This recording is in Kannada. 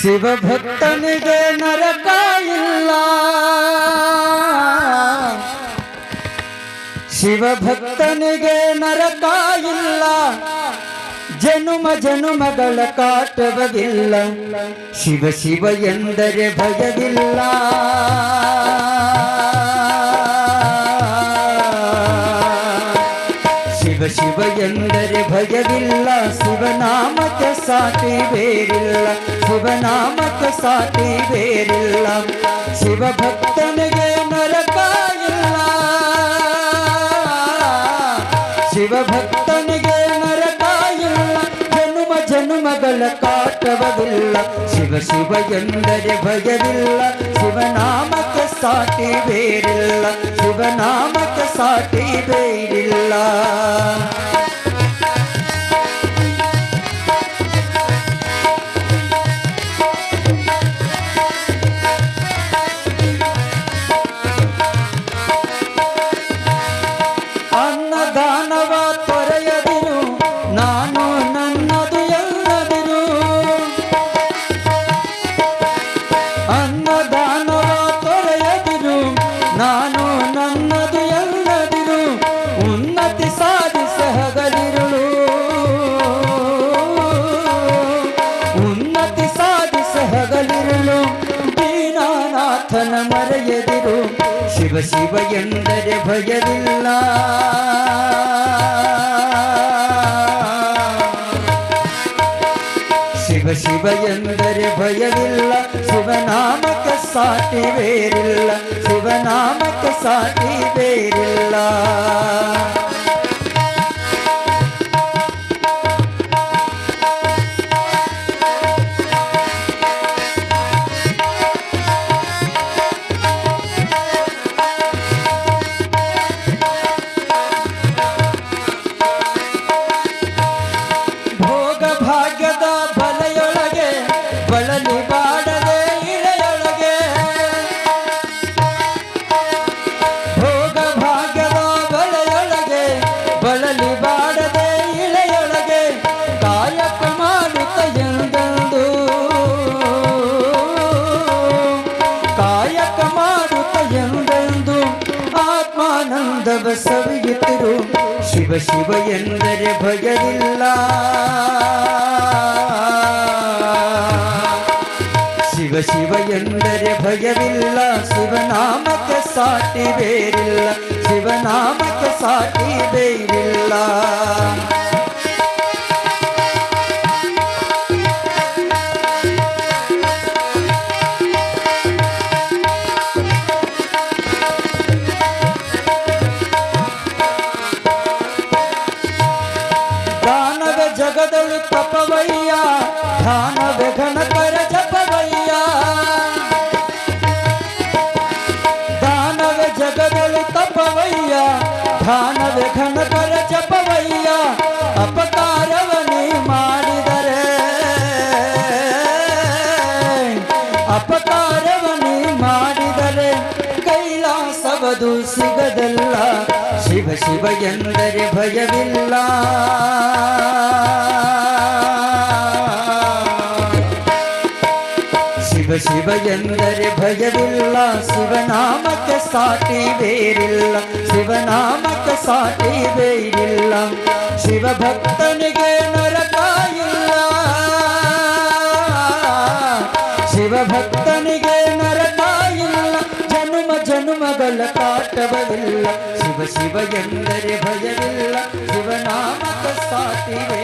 ಶಿವಭಕ್ತನಿಗೆ ನರಕ ಇಲ್ಲ. ಶಿವಭಕ್ತನಿಗೆ ನರಕ ಇಲ್ಲ. ಜನುಮ ಜನುಮಗಳ ಕಾಟವವಿಲ್ಲ ಶಿವ ಶಿವ ಎಂದರೆ ಭಯವಿಲ್ಲ. ಶಿವ ಶಿವ ಎಂದರೆ ಭಯವಿಲ್ಲ. ಶಿವನಾಮಕ್ಕೆ ಸಾಟಿ ಬೇರಿಲ್ಲ. ಶಿವನಾಮಕ್ಕೆ ಸಾಟಿ ಬೇರಿಲ್ಲ. ಶಿವಭಕ್ತನಿಗೆ ನರಕ ಇಲ್ಲ. ಶಿವಭಕ್ತನಿಗೆ ನರಕ ಇಲ್ಲ. ಜನುಮ ಜನುಮಗಳ ಕಾಟವವಿಲ್ಲ. ಶಿವ ಶಿವ ಎಂದರೆ ಭಯವಿಲ್ಲ. ಶಿವನಾಮಕ್ಕೆ ಸಾಟಿ ಬೇರಿಲ್ಲ ಶಿವನಾಮಕ್ಕೆ ಸಾಟಿ ಬೇರಿಲ್ಲ ದೀನಾನಾಥನ ಮರೆಯದಿರು. ಶಿವ ಶಿವ ಎಂದರೆ ಭಯವಿಲ್ಲ. ಶಿವ ಶಿವ ಎಂದರೆ ಭಯವಿಲ್ಲ. ಶಿವನಾಮಕ್ಕೆ ಸಾಟಿ ಬೇರಿಲ್ಲ. ಶಿವನಾಮಕ್ಕೆ ಸಾಟಿ ಬೇರಿಲ್ಲ. ಮಾಡುತ್ತ ಎಂದೆಂದು ಆತ್ಮಾನಂದ ಬಸವಿಯುತ್ತಿರು ಶಿವ ಶಿವ ಎಂದರೆ ಭಯವಿಲ್ಲ. ಶಿವ ಶಿವ ಎಂದರೆ ಭಯವಿಲ್ಲ. ಶಿವನಾಮಕ್ಕೆ ಸಾಟಿ ಬೇರಿಲ್ಲ. ಶಿವನಾಮಕ್ಕೆ ಸಾಟಿ ಬೇರಿಲ್ಲ. ಧ್ಯಾನವೆ ಘನಕರ ಚಪವಯ್ಯ ಅಪಕಾರವನಿ ಮಾಡಿದರೆ. ಅಪಕಾರವನಿ ಮಾಡಿದರೆ ಕೈಲಾಸವದು ಸಿಗದಲ್ಲ. ಶಿವ ಶಿವ ಎಂದರೆ ಭಯವಿಲ್ಲ. ಶಿವ ಶಿವ ಎಂದರೆ ಭಯವಿಲ್ಲ ಶಿವನಾಮಕ್ಕೆ ಸಾಟಿ ಬೇರಿಲ್ಲ ಶಿವನಾಮಕ್ಕೆ ಸಾಟಿ ಬೇರಿಲ್ಲ ಶಿವಭಕ್ತನಿಗೆ ನರಕ ಇಲ್ಲ ಶಿವಭಕ್ತನಿಗೆ ನರಕ ಇಲ್ಲ ಜನುಮ ಜನುಮಗಳ ಕಾಟವವಿಲ್ಲ ಶಿವ ಶಿವ ಎಂದರೆ ಭಯವಿಲ್ಲ ಶಿವನಾಮಕ ಸಾಟಿವೆ